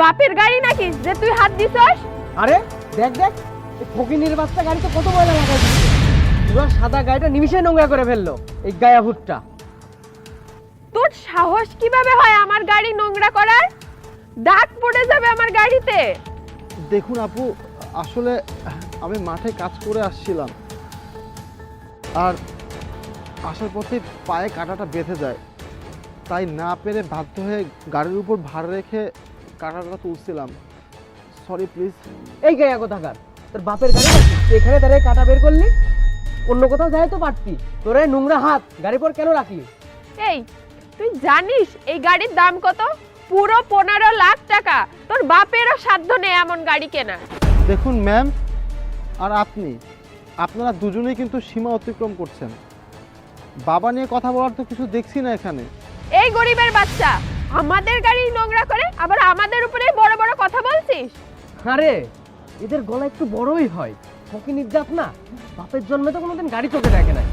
বাপের গাড়ি নাকি যে তুই হাত দিছস? আরে দেখ দেখ এই ফকিনির বাচ্চা গাড়িতে কত ময়লা লাগাই পুরো সাদা গাড়িটা নিমিশে নোংরা করে ফেলল এই গায়া ভুট্টা তোর সাহস কীভাবে হয় আমার গাড়ি নোংরা করার? দাগ পড়ে যাবে আমার গাড়িতে। দেখুন আপু আসলে আমি মাঠে কাজ করে আসছিলাম। আর আসার পথে পায়ে কাঁটাটা বেঁধে যায়। তাই না পেরে বাধ্য হয়ে গাড়ির উপর ভার রেখে কাঁটাটা তুলছিলাম। সরি প্লিজ এই গায়া কোথাকার তোর বাপের গাড়ি এখানে দাঁড়িয়ে কাটা বের করলি? অন্য কোথাও যাই তো পারতি। তোর এই নোংরা হাত গাড়ি পর কেন রাখলি? এই তুই জানিস এই গাড়ির দাম কত? পুরো পনেরো লাখ টাকা। তোর বাপেরও সাধ্য নেই এমন গাড়ি কেনা। দেখুন ম্যাম আর আপনি আপনারা দুজনেই কিন্তু সীমা অতিক্রম করছেন। বাবা নিয়ে কথা বলার তো কিছু দেখছি না এখানে। এই গরিবের বাচ্চা আমাদের গাড়ি নোংরা করে আবার আমাদের উপরে বড় বড় কথা বলছিস? আরে এদের গলা একটু বড়ই হয়। ফকিনির জাত না? বাপের জন্মে তো কোনোদিন গাড়ি চোখে দেখে নাই।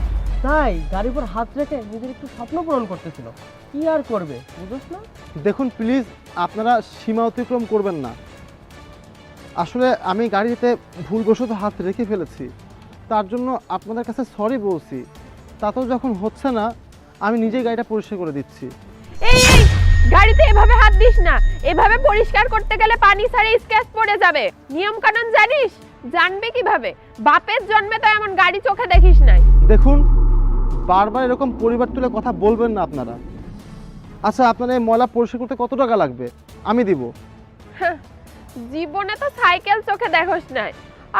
তাই গাড়ির উপর হাত রেখে নিজের একটু স্বপ্ন পূরণ করতেছিল। কি আর করবে বুঝোস না? দেখুন প্লিজ আপনারা সীমা অতিক্রম করবেন না। আসলে আমি গাড়িতে ভুলবশত হাত রেখে ফেলেছি। তার জন্য আপনাদের কাছে সরি বলছি। তাতেও যখন হচ্ছে না আমি নিজেই গাড়িটা পরিষ্কার করে দিচ্ছি। এই এই গাড়িতে এভাবে হাত দিস না। এভাবে পরিষ্কার করতে গেলে পানি ছাড়ে স্ক্র্যাচ পড়ে যাবে। নিয়ম কানুন জানিস? জানবে কীভাবে? বাপের জন্মে তো এমন গাড়ি চোখে দেখিস নাই। দেখুন বারবার এরকম পরিবার তুলে কথা বলবেন না আপনারা। আচ্ছা আপনার এই ময়লা পরিষ্কার করতে কত টাকা লাগবে? আমি দিব। জীবনে তো সাইকেল চোখে দেখোস নাই।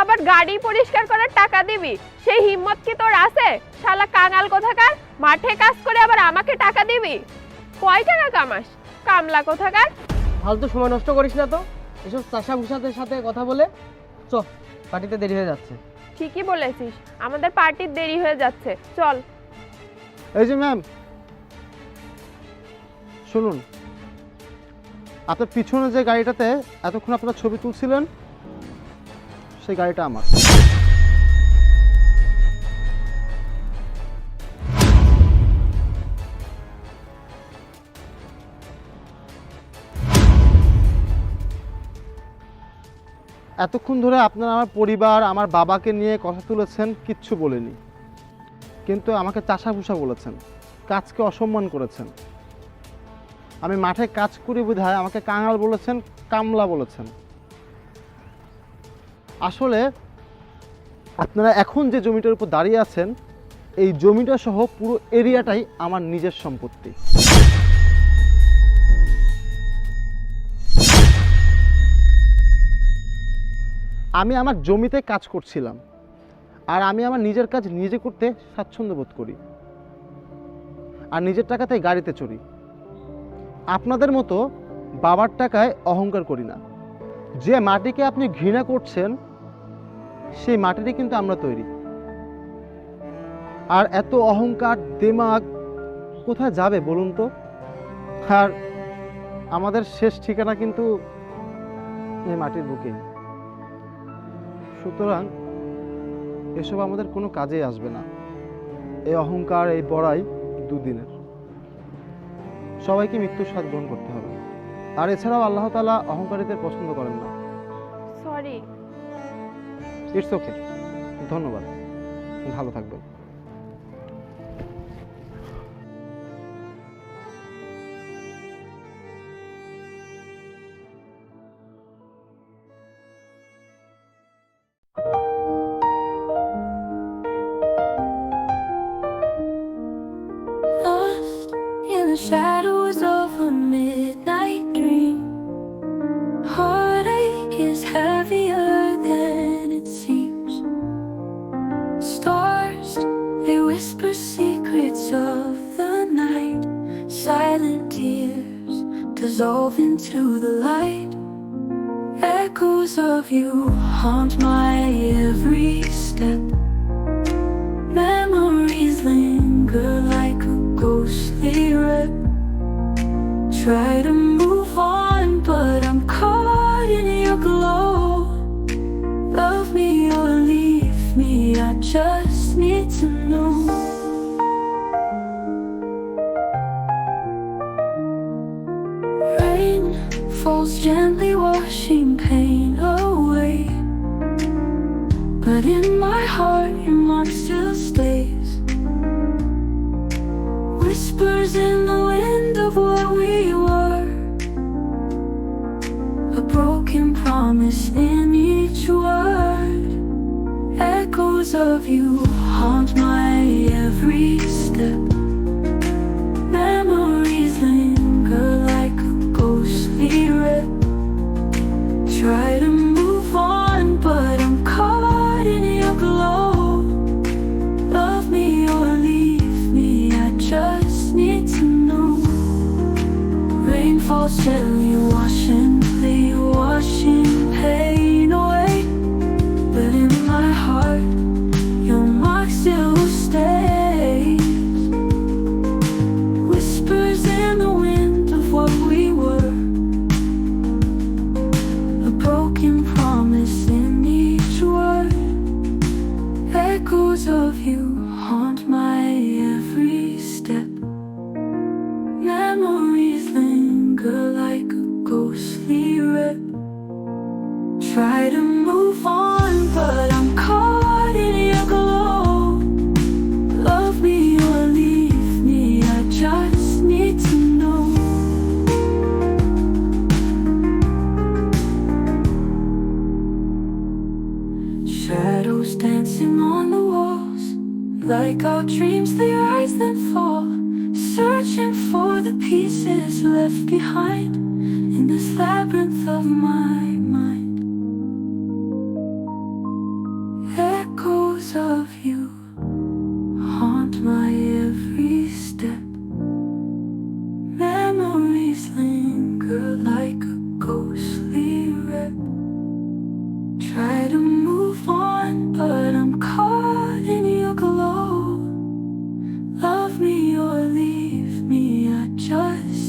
আবার গাড়ি পরিষ্কার করার টাকা দিবি? সেই হিম্মত কি তোর আছে? শালা কাঙাল কোথাকার? মাঠে কাজ করে আবার আমাকে টাকা দিবি? কয় টাকা কামাস? কামলা কোথাকার? ফালতু সময় নষ্ট করিস না তো। এসব চাষা ভুষাদের সাথে কথা বলে চ পার্টিতে দেরি হয়ে যাচ্ছে। ঠিকই বলেছিস আমাদের পার্টির দেরি হয়ে যাচ্ছে। চল। এই যে ম্যাম শুনুন আপনার পিছনে যে গাড়িটাতে এতক্ষণ আপনারা ছবি তুলছিলেন সেই গাড়িটা আমার। এতক্ষণ ধরে আপনারা আমার পরিবার, আমার বাবাকে নিয়ে কথা তুলেছেন, কিচ্ছু বলেনি। কিন্তু আমাকে চাষাভুষা বলেছেন, কাজকে অসম্মান করেছেন। আমি মাঠে কাজ করি বোধহয় আমাকে কাঙাল বলেছেন, কামলা বলেছেন। আসলে আপনারা এখন যে জমিটার উপর দাঁড়িয়ে আছেন, এই জমিটা সহ পুরো এরিয়াটাই আমার নিজের সম্পত্তি। আমি আমার জমিতে কাজ করছিলাম আর আমি আমার নিজের কাজ নিজে করতে স্বাচ্ছন্দ্য বোধ করি আর নিজের টাকাতে গাড়িতে চড়ি। আপনাদের মতো বাবার টাকায় অহংকার করি না। যে মাটিকে আপনি ঘৃণা করছেন, সেই মাটিরই কিন্তু আমরা তৈরি। আর এত অহংকার, দেমাগ কোথায় যাবে বলুন তো? আর আমাদের শেষ ঠিকানা কিন্তু এই মাটির বুকেই সুতরাং এসব আমাদের কোনো কাজে আসবে না। এই অহংকার এই বড়াই দুদিনের। সবাইকে মৃত্যুর স্বাদ গ্রহণ করতে হবে। আর এছাড়াও আল্লাহ তালা অহংকারীদের পছন্দ করেন না। সরি ইটস ওকে ধন্যবাদ। ভালো থাকবেন। Shadows of a midnight dream. Heartache is heavier than it seems. Stars, they whisper secrets of the night. Silent tears dissolve into the light. Echoes of you haunt my every step. Try to move on, but I'm caught in your glow. Love me or leave me, I just need to know. falls gently washing pain away But in my heart your mark still stays Whispers in the promise in each word. Echoes of you haunt my every step. your dreams, they rise then fall. Searching for the pieces left behind In this labyrinth of mine.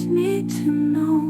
Need to know.